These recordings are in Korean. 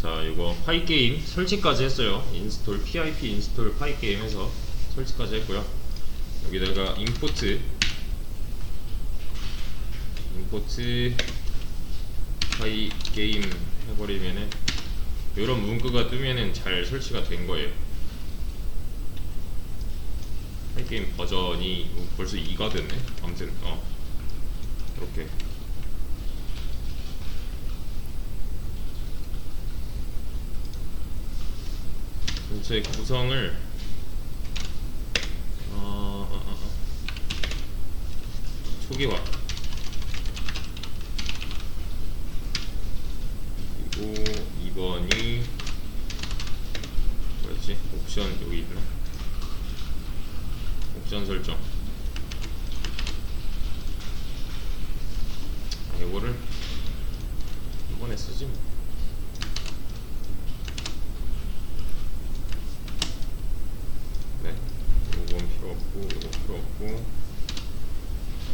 자 이거 파이 게임 설치까지 했어요. 인스톨 PIP 인스톨 파이 게임 해서 설치까지 했고요. 여기다가 임포트. 임포트 파이 게임 해버리면은 이런 문구가 뜨면은 잘 설치가 된 거예요. 파이 게임 버전이 벌써 2가 됐네. 아무튼 어. 이렇게 전체 구성을 어, 어, 어, 어. 초기화 그리고 2번이 뭐였지? 옵션 여기 있나? 옵션 설정 아, 이거를 이번에 쓰지 뭐. 네, 요건 필요 없고, 요거 필요 없고,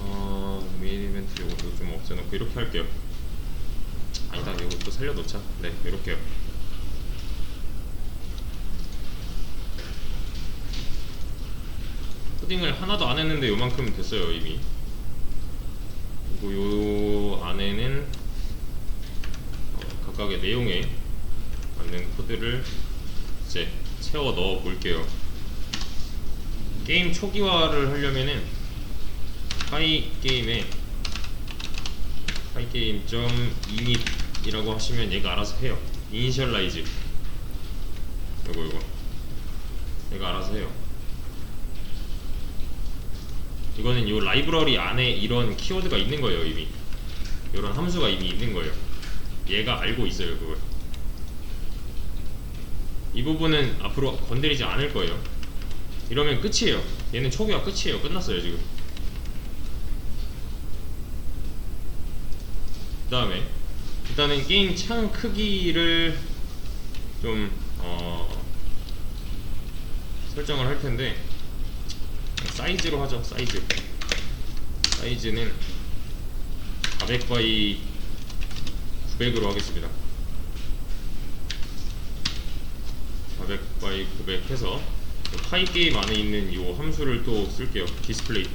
어, 메인 이벤트 요것도 좀 없애놓고 이렇게 할게요. 아니다, 이것도 살려놓자. 네, 이렇게요. 코딩을 하나도 안 했는데 요만큼 됐어요 이미. 그리고 요 안에는 어, 각각의 내용에 맞는 코드를 이제 채워 넣어 볼게요. 게임 초기화를 하려면은 파이 게임에 파이 게임 점 init이라고 하시면 얘가 알아서 해요. 이니셜라이즈 요거 요거. 얘가 알아서 해요. 이거는 요 라이브러리 안에 이런 키워드가 있는 거예요 이미. 이런 함수가 이미 있는 거예요. 얘가 알고 있어요 그걸. 이 부분은 앞으로 건드리지 않을 거예요. 이러면 끝이에요. 얘는 초기화 끝이에요. 끝났어요 지금 그 다음에 일단은 게임 창 크기를 좀 어, 설정을 할 텐데 사이즈로 하죠 사이즈. 사이즈는 400 바이 900으로 하겠습니다. 400 바이 900 해서 파이 게임 안에 있는 이 함수를 또 쓸게요. 디스플레이.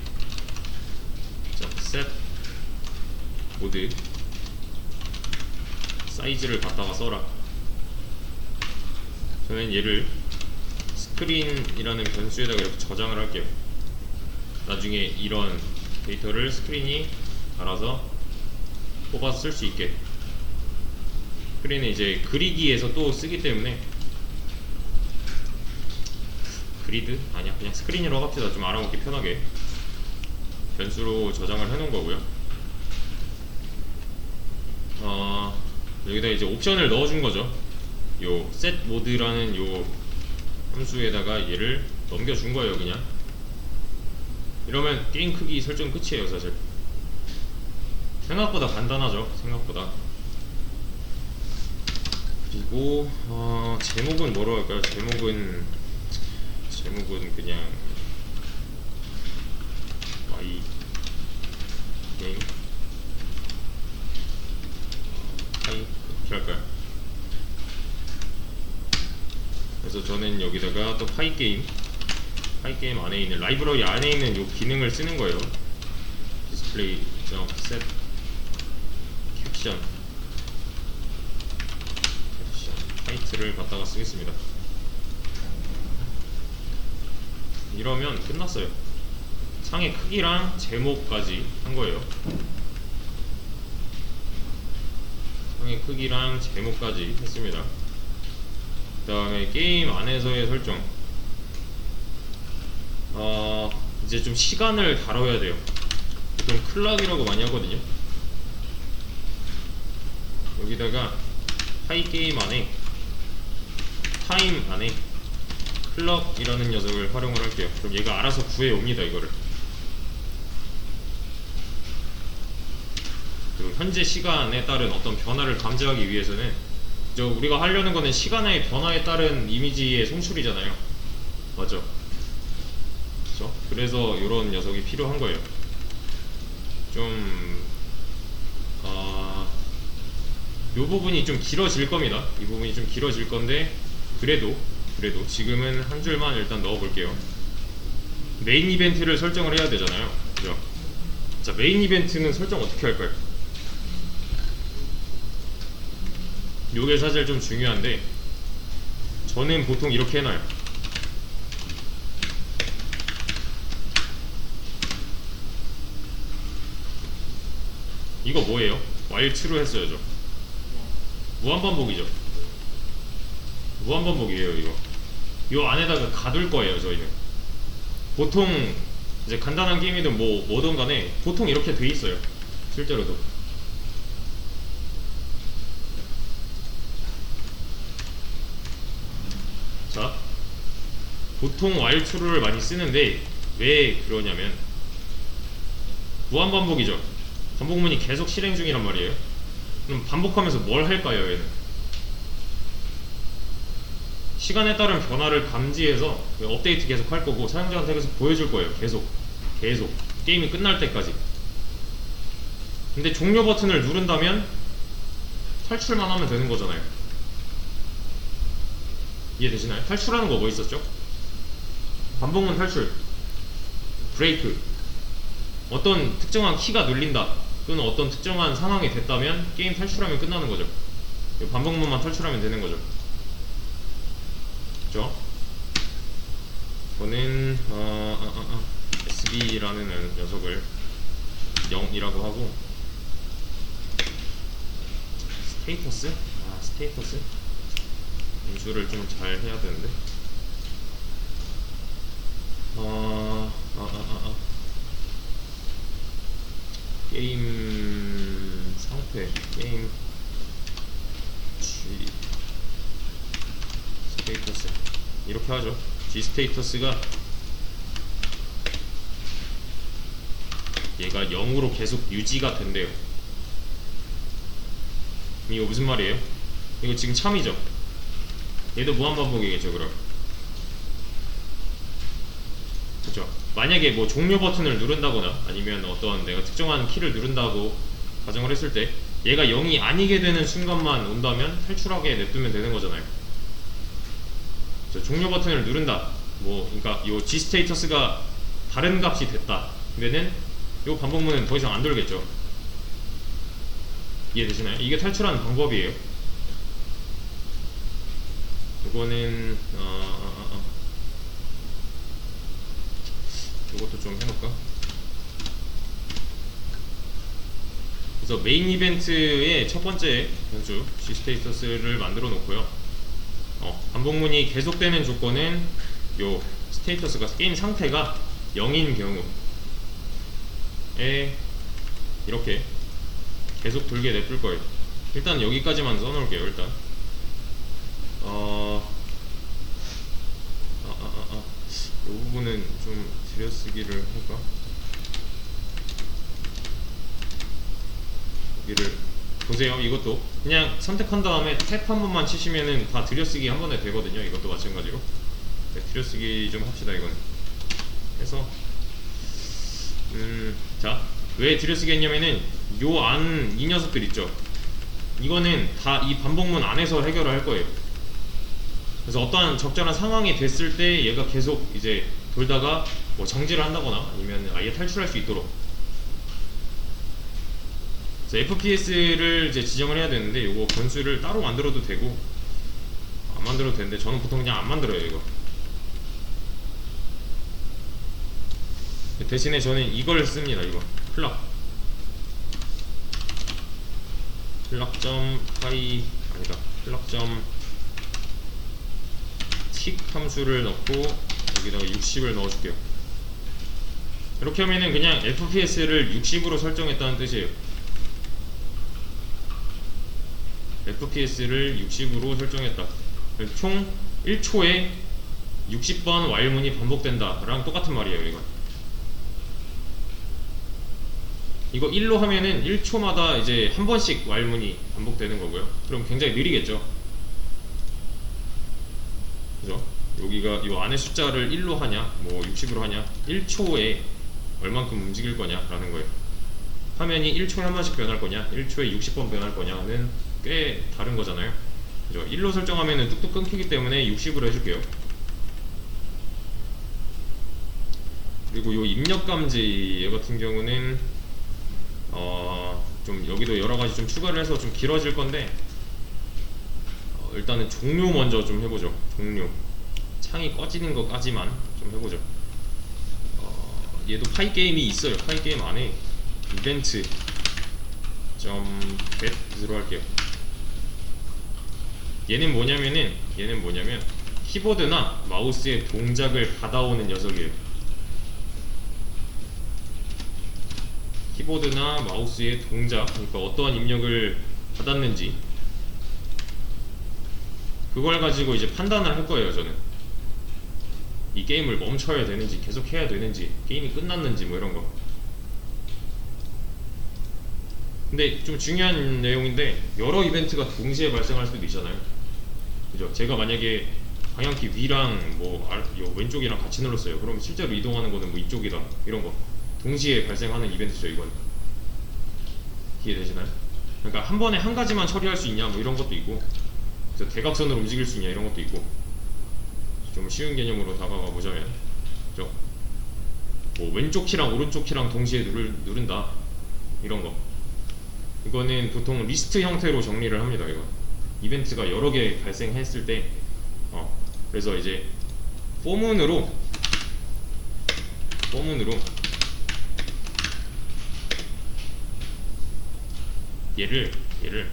자셋 모드 사이즈를 갖다가 써라. 저는 얘를 스크린이라는 변수에다가 이렇게 저장을 할게요. 나중에 이런 데이터를 스크린이 알아서 뽑아서 쓸 수 있게. 스크린은 이제 그리기에서 또 쓰기 때문에. 그리드? 아니야. 그냥 스크린으로 합시다. 좀 알아먹기 편하게. 변수로 저장을 해놓은 거고요. 어, 여기다 이제 옵션을 넣어준 거죠. 요 set 모드라는 요 함수에다가 얘를 넘겨준 거예요 그냥. 이러면 게임 크기 설정 끝이에요 사실. 생각보다 간단하죠 생각보다. 그리고 어, 제목은 뭐로 할까요? 제목은 제목은 그냥 Y 게임 하이 어떻게 할까요 그래서 저는 여기다가 또 파이 게임 파이 게임 안에 있는 라이브러리 안에 있는 요 기능을 쓰는 거예요. 디스플레이 점셋 캡션 캡션 타이틀을 갖다가 쓰겠습니다. 이러면 끝났어요. 창의 크기랑 제목까지 한 거예요. 창의 크기랑 제목까지 했습니다. 그 다음에 게임 안에서의 설정. 어 이제 좀 시간을 다뤄야 돼요. 보통 클락이라고 많이 하거든요. 여기다가 하이 게임 안에 타임 안에 클럭이라는 녀석을 활용을 할게요. 그럼 얘가 알아서 구해 옵니다 이거를 그리고 현재 시간에 따른 어떤 변화를 감지하기 위해서는 저 우리가 하려는 거는 시간의 변화에 따른 이미지의 송출이잖아요 맞죠? 그렇죠? 그래서 이런 녀석이 필요한 거예요. 좀 어, 이 부분이 좀 길어질 겁니다. 이 부분이 좀 길어질 건데 그래도 그래도 지금은 한 줄만 일단 넣어 볼게요. 메인 이벤트를 설정을 해야 되잖아요. 그죠? 자, 메인 이벤트는 설정 어떻게 할까요? 요게 사실 좀 중요한데 저는 보통 이렇게 해놔요. 이거 뭐예요? true로 했어야죠. 무한반복이죠. 무한반복이에요, 이거. 요 안에다가 가둘 거예요, 저희는. 보통 이제 간단한 게임이든 뭐 뭐든 간에 보통 이렇게 돼 있어요. 실제로도. 자, 보통 while true를 많이 쓰는데 왜 그러냐면 무한 반복이죠. 반복문이 계속 실행 중이란 말이에요. 그럼 반복하면서 뭘 할까요, 얘는? 시간에 따른 변화를 감지해서 업데이트 계속 할 거고 사용자한테 계속 보여줄 거예요. 계속. 계속. 게임이 끝날 때까지. 근데 종료 버튼을 누른다면 탈출만 하면 되는 거잖아요. 이해되시나요? 탈출하는 거 뭐 있었죠? 반복문 탈출. 브레이크. 어떤 특정한 키가 눌린다 또는 어떤 특정한 상황이 됐다면 게임 탈출하면 끝나는 거죠. 이 반복문만 탈출하면 되는 거죠. 그죠? 저는 어, 어, 어, 어, SB라는 녀석을 0이라고 하고 스테이터스? 아 스테이터스? 인수를 좀 잘 해야 되는데 어, 어, 어, 어, 어. 게임 상태 게임 G 스테이터스. 이렇게 하죠. G 스테이터스가 얘가 0으로 계속 유지가 된대요. 이거 무슨 말이에요? 이거 지금 참이죠? 얘도 무한반복이겠죠 그럼 그죠 만약에 뭐 종료 버튼을 누른다거나 아니면 어떤 내가 특정한 키를 누른다고 가정을 했을 때 얘가 0이 아니게 되는 순간만 온다면 탈출하게 냅두면 되는 거잖아요. 저 종료 버튼을 누른다. 뭐 그러니까 요 G 스테이터스가 다른 값이 됐다. 그러면은 요 반복문은 더 이상 안 돌겠죠. 이해되시나요? 이게 탈출하는 방법이에요. 이거는 어, 어, 어, 어. 이것도 좀 해볼까? 그래서 메인 이벤트의 첫 번째 변수 G 스테이터스를 만들어 놓고요. 어, 반복문이 계속되는 조건은 요 스테이터스가 게임 상태가 0인 경우에 이렇게 계속 돌게 냅둘 거예요. 일단 여기까지만 써놓을게요. 일단 어, 아, 아, 아, 아. 이 부분은 좀 들여쓰기를 할까? 여기를 보세요. 이것도 그냥 선택한 다음에 탭 한 번만 치시면은 다 들여쓰기 한 번에 되거든요. 이것도 마찬가지로. 네, 들여쓰기 좀 합시다. 이건. 해서 음, 자, 왜 들여쓰기 했냐면은 요 안 이 녀석들 있죠. 이거는 다 이 반복문 안에서 해결을 할 거예요. 그래서 어떠한 적절한 상황이 됐을 때 얘가 계속 이제 돌다가 뭐 정지를 한다거나 아니면 아예 탈출할 수 있도록. FPS를 이제 지정을 해야 되는데 이거 변수를 따로 만들어도 되고 안 만들어도 되는데 저는 보통 그냥 안 만들어요 이거. 대신에 저는 이걸 씁니다 이거. 플럭. 플럭점 파이 아니다. 플럭점 틱 함수를 넣고 여기다가 60을 넣어줄게요. 이렇게 하면은 그냥 FPS를 60으로 설정했다는 뜻이에요. FPS를 60으로 설정했다. 총 1초에 60번 while문이 반복된다 랑 똑같은 말이에요, 이건. 이거 1로 하면은 1초마다 이제 한 번씩 while문이 반복되는 거고요. 그럼 굉장히 느리겠죠. 그죠? 여기가 이 안에 숫자를 1로 하냐, 뭐 60으로 하냐, 1초에 얼만큼 움직일 거냐라는 거예요. 화면이 1초에 한 번씩 변할 거냐, 1초에 60번 변할 거냐는 꽤 다른 거잖아요. 그죠? 1로 설정하면은 뚝뚝 끊기기 때문에 60으로 해줄게요. 그리고 요 입력 감지 얘 같은 경우는 어, 좀 여기도 여러 가지 좀 추가를 해서 좀 길어질 건데 어, 일단은 종료 먼저 좀 해보죠. 종료. 창이 꺼지는 것까지만 좀 해보죠. 어, 얘도 파이 게임이 있어요. 파이 게임 안에 이벤트 점 get으로 할게요. 얘는 뭐냐면은 얘는 뭐냐면 키보드나 마우스의 동작을 받아오는 녀석이에요. 키보드나 마우스의 동작, 그러니까 어떠한 입력을 받았는지 그걸 가지고 이제 판단을 할 거예요, 저는. 이 게임을 멈춰야 되는지, 계속 해야 되는지, 게임이 끝났는지 뭐 이런 거. 근데 좀 중요한 내용인데 여러 이벤트가 동시에 발생할 수도 있잖아요. 그죠? 제가 만약에 방향키 위랑 뭐 왼쪽이랑 같이 눌렀어요. 그러면 실제로 이동하는 거는 뭐 이쪽이다 이런 거 동시에 발생하는 이벤트죠 이건. 이해되시나요? 그러니까 한 번에 한 가지만 처리할 수 있냐 뭐 이런 것도 있고 그래서 대각선으로 움직일 수 있냐 이런 것도 있고 좀 쉬운 개념으로 다가가 보자면 그죠? 뭐 왼쪽 키랑 오른쪽 키랑 동시에 누를, 누른다 이런 거 이거는 보통 리스트 형태로 정리를 합니다. 이거 이벤트가 여러 개 발생했을 때, 어, 그래서 이제 포문으로 포문으로 얘를 얘를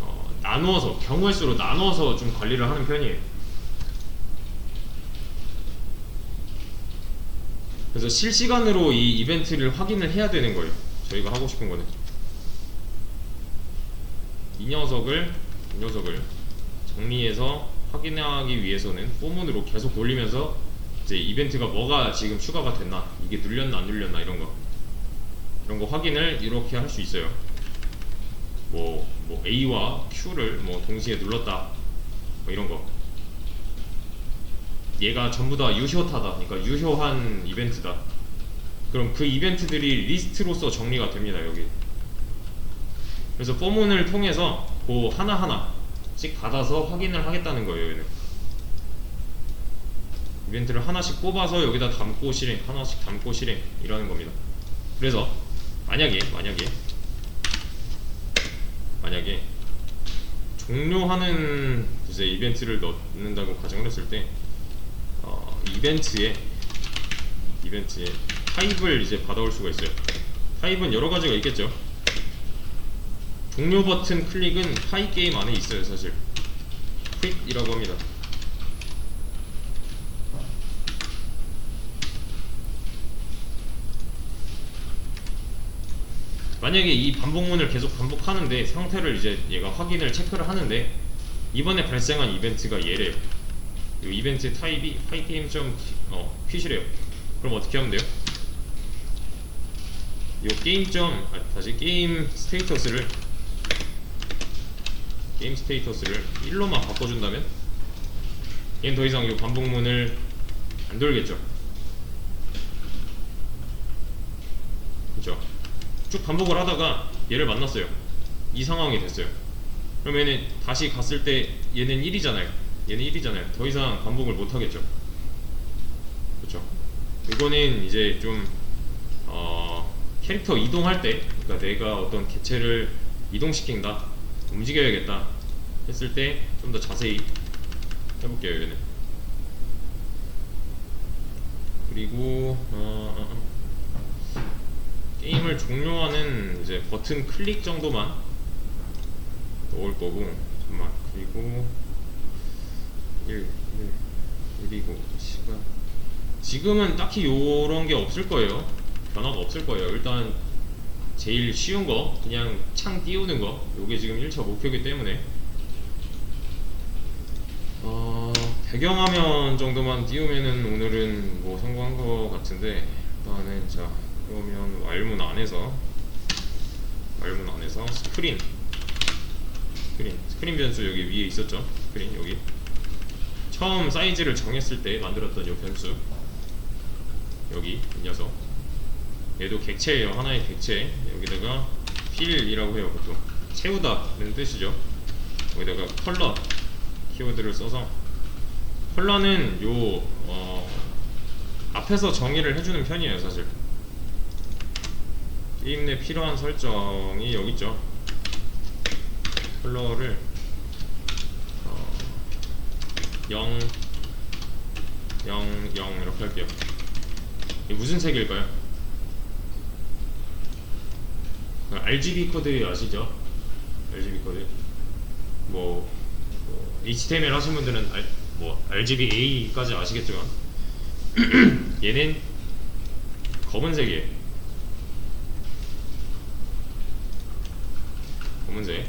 어, 나누어서 경우의 수로 나누어서 좀 관리를 하는 편이에요. 그래서 실시간으로 이 이벤트를 확인을 해야 되는 거예요. 저희가 하고 싶은 거는 이 녀석을 이 녀석을 정리해서 확인하기 위해서는 포문으로 계속 돌리면서 이제 이벤트가 뭐가 지금 추가가 됐나 이게 눌렸나 안 눌렸나 이런 거 이런 거 확인을 이렇게 할 수 있어요. 뭐, 뭐 A와 Q를 뭐 동시에 눌렀다 뭐 이런 거 얘가 전부 다 유효타다. 그러니까 유효한 이벤트다. 그럼 그 이벤트들이 리스트로서 정리가 됩니다 여기. 그래서 포문을 통해서 그 하나하나씩 받아서 확인을 하겠다는 거예요 얘는. 이벤트를 하나씩 뽑아서 여기다 담고 실행 하나씩 담고 실행 이라는 겁니다. 그래서 만약에 만약에 만약에 종료하는 이제 이벤트를 넣는다고 가정을 했을 때 어, 이벤트에 이벤트에 타입을 이제 받아올 수가 있어요. 타입은 여러 가지가 있겠죠. 종료 버튼 클릭은 파이 게임 안에 있어요, 사실. 퀵이라고 합니다. 만약에 이 반복문을 계속 반복하는데 상태를 이제 얘가 확인을 체크를 하는데 이번에 발생한 이벤트가 얘래요. 이 이벤트 타입이 파이게임 좀 어, 퀴시래요. 그럼 어떻게 하면 돼요? 이 게임 점 아, 다시 게임 스테이터스를 게임 스테이터스를 1로만 바꿔준다면 얘는 더 이상 이 반복문을 안 돌겠죠. 그죠? 쭉 반복을 하다가 얘를 만났어요. 이 상황이 됐어요. 그러면은 다시 갔을 때 얘는 1이잖아요. 얘는 1이잖아요. 더 이상 반복을 못 하겠죠. 그렇죠? 이거는 이제 좀 어, 캐릭터 이동할 때, 그러니까 내가 어떤 개체를 이동시킨다, 움직여야겠다 했을 때 좀 더 자세히 해볼게요. 얘는. 그리고 어, 어, 어. 게임을 종료하는 이제 버튼 클릭 정도만 넣을 거고 잠만 그리고 1, 1, 1이고 시간 지금은 딱히 요런 게 없을 거예요. 변화가 없을 거예요. 일단 제일 쉬운 거 그냥 창 띄우는 거 요게 지금 1차 목표이기 때문에. 어, 배경화면 정도만 띄우면은 오늘은 뭐 성공한 거 같은데 일단은 자 그러면 왈문 안에서 왈문 안에서 스크린. 스크린. 스크린 변수 여기 위에 있었죠? 스크린 여기 처음 사이즈를 정했을 때 만들었던 이 변수 여기 이 녀석 얘도 객체예요 하나의 객체 여기다가 필이라고 해요 보통 채우다는 뜻이죠. 거기다가 컬러 키워드를 써서 컬러는 요 어, 앞에서 정의를 해주는 편이에요, 사실. 게임 내 필요한 설정이 여기 있죠. 컬러를 어, 0, 0, 0 이렇게 할게요. 이게 무슨 색일까요? 그 RGB 코드 아시죠? RGB 코드 뭐, 뭐 HTML 하신 분들은 알, 뭐 RGBA까지 아시겠지만 얘는 검은색이에요. 검은색.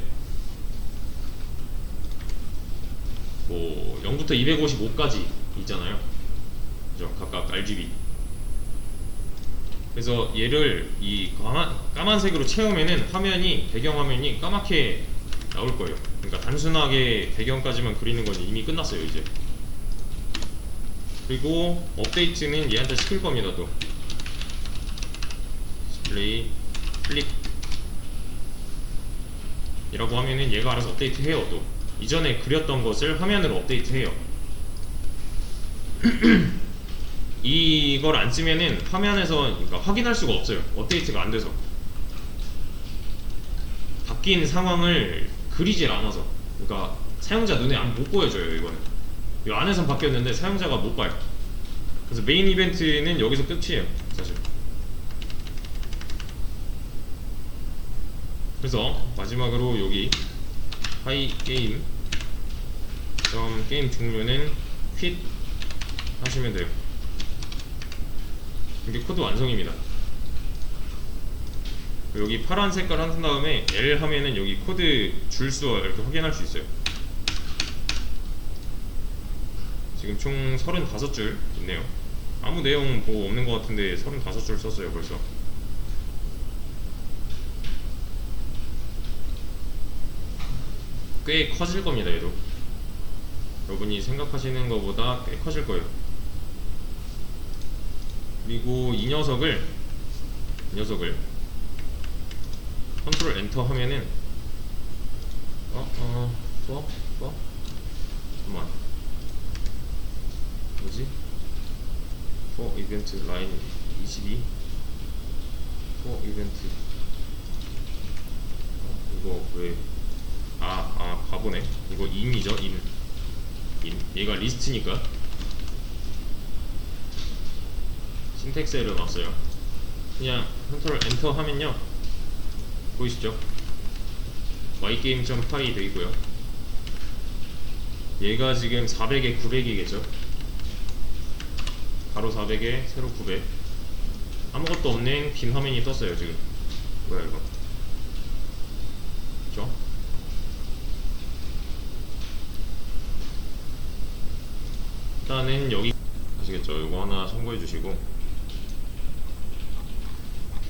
뭐 0부터 255까지 있잖아요. 그죠? 각각 RGB. 그래서 얘를 이 까만, 까만색으로 채우면은 화면이 배경 화면이 까맣게 나올 거예요. 그러니까 단순하게 배경까지만 그리는 건 이미 끝났어요 이제. 그리고 업데이트는 얘한테 시킬 겁니다 또. 디스플레이 플립 이라고 하면은 얘가 알아서 업데이트 해요 또. 이전에 그렸던 것을 화면으로 업데이트 해요. 이걸 안 쓰면은 화면에서 그러니까 확인할 수가 없어요. 업데이트가 안 돼서. 바뀐 상황을 그리질 않아서. 그러니까 사용자 눈에 안 못 보여줘요, 이거는. 이 안에선 바뀌었는데 사용자가 못 봐요. 그래서 메인 이벤트는 여기서 끝이에요, 사실. 그래서 마지막으로 여기 하이 게임 점 게임 종료는 퀴트 하시면 돼요. 이게 코드 완성입니다. 여기 파란 색깔 한 다음에 L 하면은 여기 코드 줄수 이렇게 확인할 수 있어요. 지금 총 35줄 있네요. 아무 내용 뭐 없는 것 같은데 35줄 썼어요 벌써. 꽤 커질 겁니다 얘도. 여러분이 생각하시는 것보다 꽤 커질 거예요. 그리고 이 녀석을 이 녀석을 컨트롤 엔터 하면은 어 어 뭐? 뭐? 잠깐만 뭐지? 포 이벤트 라인 22포 이벤트 어, 이거 왜 아, 아, 바보네. 이거 인이죠, 인. 인. 얘가 리스트니까. 신텍스 에러 났어요. 그냥 컨트롤 엔터 하면요. 보이시죠? y게임.py 되고요. 얘가 지금 400에 900이겠죠? 바로 400에 세로 900. 아무것도 없는 빈 화면이 떴어요, 지금. 뭐야, 이거. 그죠? 일단은 여기 아시겠죠? 이거 하나 참고해 주시고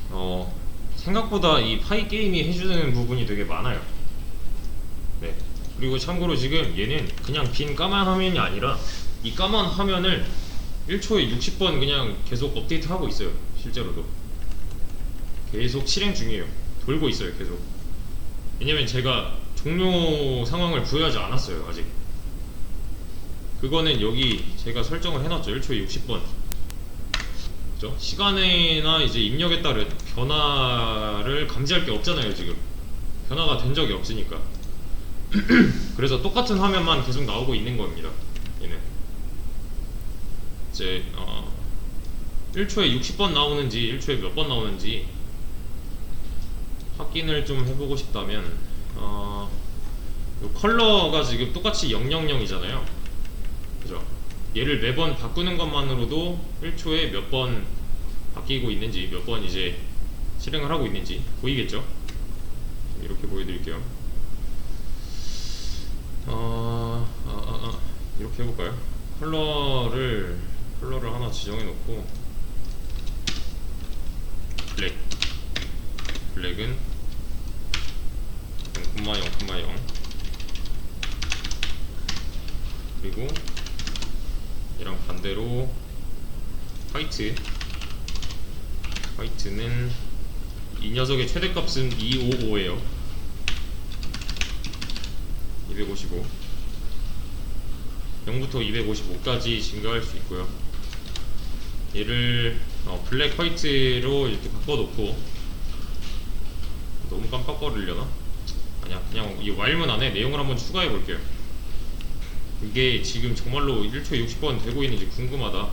어 생각보다 이 파이 게임이 해주는 부분이 되게 많아요. 네. 그리고 참고로 지금 얘는 그냥 빈 까만 화면이 아니라 이 까만 화면을 1초에 60번 그냥 계속 업데이트하고 있어요. 실제로도 계속 실행 중이에요. 돌고 있어요. 계속. 왜냐면 제가 종료 상황을 부여하지 않았어요. 아직. 그거는 여기 제가 설정을 해놨죠. 1초에 60번 그죠? 시간이나 이제 입력에 따른 변화를 감지할 게 없잖아요 지금. 변화가 된 적이 없으니까. 그래서 똑같은 화면만 계속 나오고 있는 겁니다 얘는. 이제 어 1초에 60번 나오는지 1초에 몇 번 나오는지 확인을 좀 해보고 싶다면 어, 요 컬러가 지금 똑같이 000이잖아요 그죠? 얘를 매번 바꾸는 것만으로도 1초에 몇 번 바뀌고 있는지 몇 번 이제 실행을 하고 있는지 보이겠죠? 이렇게 보여드릴게요. 어, 아, 아, 아, 이렇게 해볼까요? 컬러를 컬러를 하나 지정해 놓고 블랙 블랙은 0,0,0 그리고 얘랑 반대로 화이트. 화이트는 이 녀석의 최대값은 255예요. 255 0부터 255까지 증가할 수 있고요. 얘를 어, 블랙 화이트로 이렇게 바꿔놓고 너무 깜빡거리려나? 아니야 그냥 이 와일문 안에 내용을 한번 추가해 볼게요 이게 지금 정말로 1초에 60번 되고 있는지 궁금하다.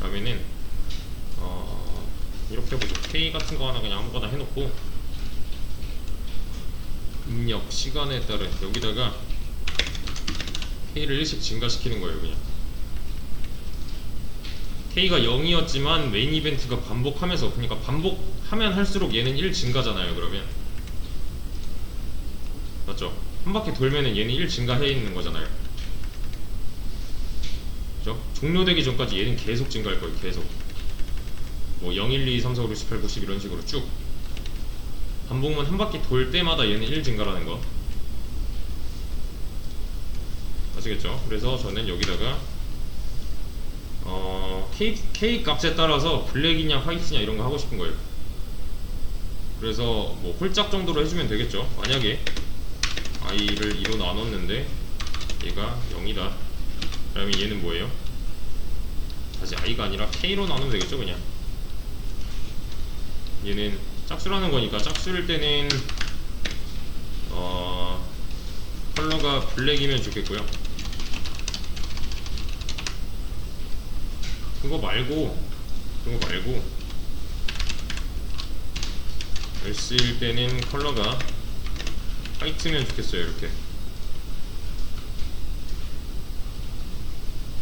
라면은 어 이렇게 해보죠. K 같은 거 하나 그냥 아무거나 해놓고. 입력 시간에 따른 여기다가 K를 1씩 증가시키는 거예요 그냥. K가 0이었지만 메인 이벤트가 반복하면서 그러니까 반복하면 할수록 얘는 1 증가잖아요 그러면. 맞죠? 한 바퀴 돌면은 얘는 1 증가해 있는 거잖아요? 종료되기 전까지 얘는 계속 증가할 거예요 계속. 뭐 0, 1, 2, 3, 4, 5, 6, 7, 8, 90 이런 식으로 쭉. 반복문 한 바퀴 돌 때마다 얘는 1 증가라는 거. 아시겠죠? 그래서 저는 여기다가 어, K, K 값에 따라서 블랙이냐 화이트냐 이런 거 하고 싶은 거예요. 그래서 뭐 홀짝 정도로 해주면 되겠죠. 만약에 i를 2로 나눴는데 얘가 0이다. 그러면 얘는 뭐예요? 다시 i가 아니라 k로 나누면 되겠죠 그냥? 얘는 짝수라는 거니까 짝수일 때는 어 컬러가 블랙이면 좋겠고요. 그거 말고 그거 말고 S일 때는 컬러가 화이트면 좋겠어요 이렇게.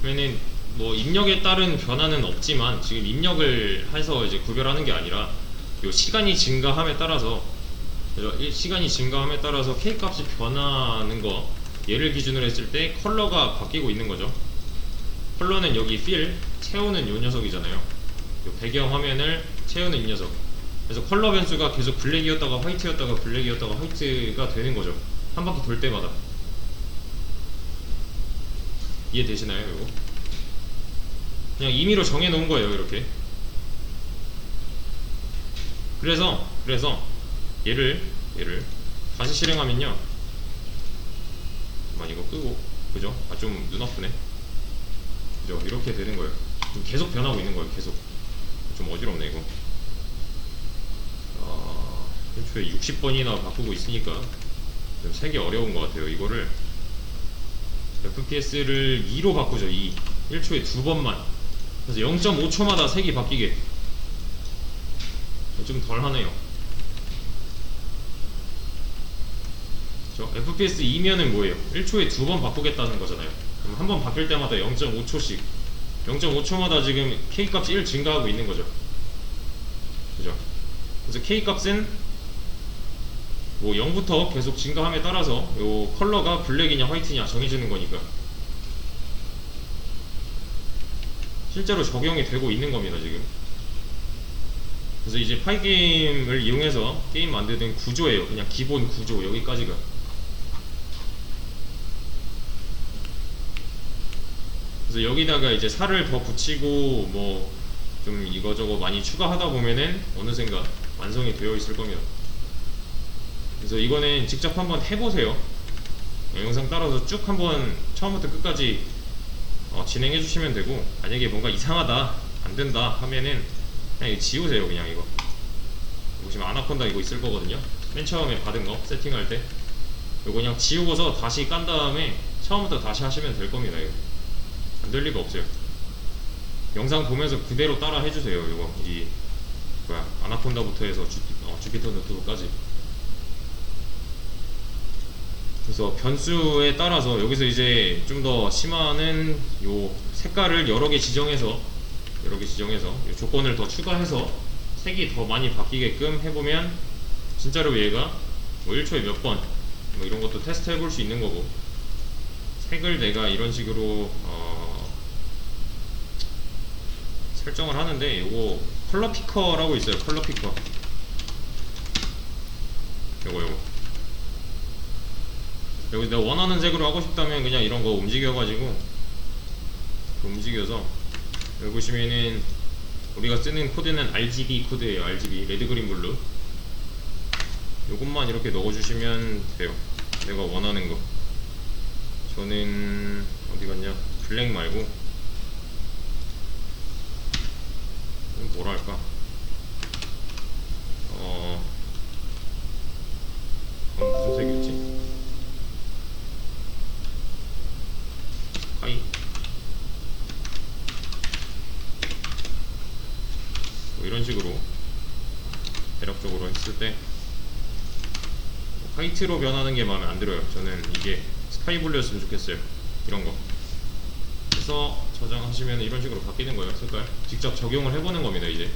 그러면은 뭐 입력에 따른 변화는 없지만 지금 입력을 해서 이제 구별하는 게 아니라 요 시간이 증가함에 따라서 시간이 증가함에 따라서 K 값이 변하는 거 얘를 기준으로 했을 때 컬러가 바뀌고 있는 거죠. 컬러는 여기 fill 채우는 요 녀석이잖아요. 요 배경 화면을 채우는 이 녀석. 그래서 컬러 변수가 계속 블랙이었다가 화이트였다가 블랙이었다가 화이트가 되는 거죠. 한 바퀴 돌 때마다. 이해되시나요 이거? 그냥 임의로 정해 놓은 거예요 이렇게. 그래서 그래서 얘를 얘를 다시 실행하면요. 잠깐 이거 끄고 그죠? 아 좀 눈 아프네. 그죠? 이렇게 되는 거예요. 지금 계속 변하고 있는 거예요 계속. 좀 어지럽네 이거. 아, 1초에 60번이나 바꾸고 있으니까 좀 세기 어려운 것 같아요 이거를. FPS를 2로 바꾸죠 2 1초에 두 번만 그래서 0.5초마다 색이 바뀌게. 좀 덜 하네요. 저 FPS 2면은 뭐예요? 1초에 두 번 바꾸겠다는 거잖아요. 그럼 한 번 바뀔 때마다 0.5초씩. 0.5초마다 지금 K 값이 1 증가하고 있는 거죠. 그죠? 그래서 K 값은 뭐 0부터 계속 증가함에 따라서 요 컬러가 블랙이냐 화이트냐 정해지는 거니까 실제로 적용이 되고 있는 겁니다 지금. 그래서 이제 파이게임을 이용해서 게임 만드는 구조예요. 그냥 기본 구조 여기까지가. 그래서 여기다가 이제 살을 더 붙이고 뭐 좀 이거저거 많이 추가하다 보면은 어느샌가 완성이 되어 있을 겁니다. 그래서 이거는 직접 한번 해보세요. 영상 따라서 쭉 한번 처음부터 끝까지 어, 진행해 주시면 되고 만약에 뭔가 이상하다 안 된다 하면은 그냥 지우세요 그냥 이거. 보시면 아나콘다 이거 있을 거거든요. 맨 처음에 받은 거 세팅할 때. 이거 그냥 지우고서 다시 깐 다음에 처음부터 다시 하시면 될 겁니다 이거. 안 될 리가 없어요. 영상 보면서 그대로 따라 해주세요 이거. 이 뭐야 아나콘다부터 해서 주, 어, 주피터 노트북까지 그래서 변수에 따라서 여기서 이제 좀 더 심화는 요 색깔을 여러 개 지정해서 여러 개 지정해서 요 조건을 더 추가해서 색이 더 많이 바뀌게끔 해보면 진짜로 얘가 뭐 1초에 몇 번 뭐 이런 것도 테스트 해볼 수 있는 거고 색을 내가 이런 식으로 어 설정을 하는데 요거 컬러 피커라고 있어요 컬러 피커. 요거 요거 여기 내가 원하는 색으로 하고 싶다면 그냥 이런 거 움직여가지고 움직여서 여기 보시면은 우리가 쓰는 코드는 RGB 코드예요 RGB 레드 그린 블루. 요것만 이렇게 넣어주시면 돼요. 내가 원하는 거. 저는 어디 갔냐? 블랙 말고. 할까 하이 뭐 이런 식으로 대략적으로 했을 때 화이트로 변하는 게 마음에 안 들어요. 저는 이게 스카이 블루였으면 좋겠어요. 이런 거. 그래서 저장하시면 이런 식으로 바뀌는 거예요. 색깔. 직접 적용을 해보는 겁니다. 이제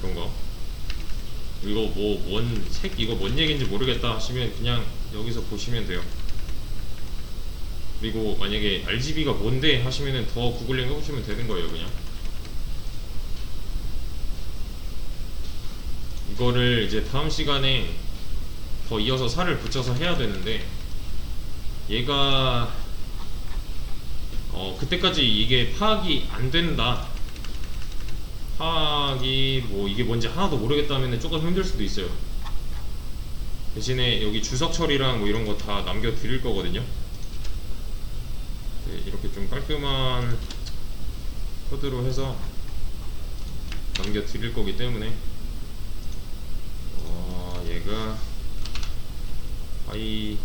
이런 거. 이거 뭐 뭔 색 이거 뭔 얘기인지 모르겠다 하시면 그냥 여기서 보시면 돼요. 그리고 만약에 RGB가 뭔데 하시면은 더 구글링 해보시면 되는 거예요. 그냥. 이거를 이제 다음 시간에 더 이어서 살을 붙여서 해야 되는데 얘가 어 그때까지 이게 파악이 안 된다 파악이 뭐 이게 뭔지 하나도 모르겠다면 조금 힘들 수도 있어요 대신에 여기 주석 처리랑 뭐 이런 거 다 남겨 드릴 거거든요 네, 이렇게 좀 깔끔한 코드로 해서 남겨 드릴 거기 때문에. 어, 얘가 하이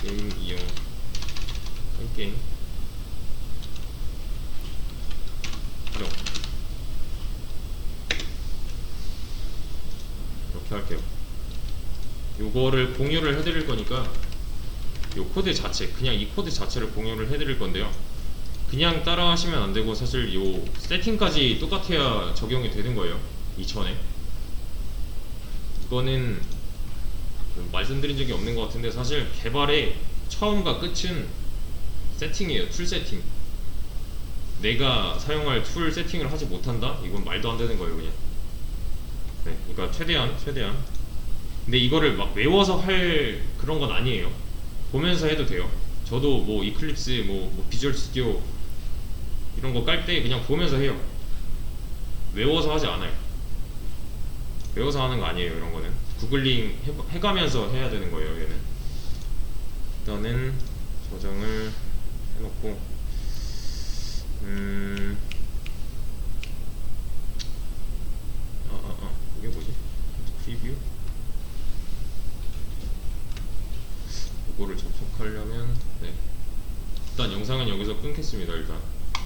게임 이용 하이 게임 활용 이렇게 할게요. 요거를 공유를 해드릴 거니까 요 코드 자체 그냥 이 코드 자체를 공유를 해드릴 건데요. 그냥 따라 하시면 안 되고 사실 요 세팅까지 똑같아야 적용이 되는 거예요 2000에. 이거는 그 말씀드린 적이 없는 것 같은데 사실 개발의 처음과 끝은 세팅이에요 툴 세팅 내가 사용할 툴 세팅을 하지 못한다? 이건 말도 안 되는 거예요 그냥. 네, 그러니까 최대한 최대한. 근데 이거를 막 외워서 할 그런 건 아니에요 보면서 해도 돼요. 저도 뭐 이클립스 뭐, 뭐 비주얼 스튜디오 이런 거 깔 때 그냥 보면서 해요. 외워서 하지 않아요. 외워서 하는 거 아니에요 이런 거는. 구글링 해, 해가면서 해야 되는 거예요 얘는. 일단은 저장을 해놓고 음 아, 아, 아, 이게 뭐지? 프리뷰? 이거를 접속하려면 네. 일단 영상은 여기서 끊겠습니다 일단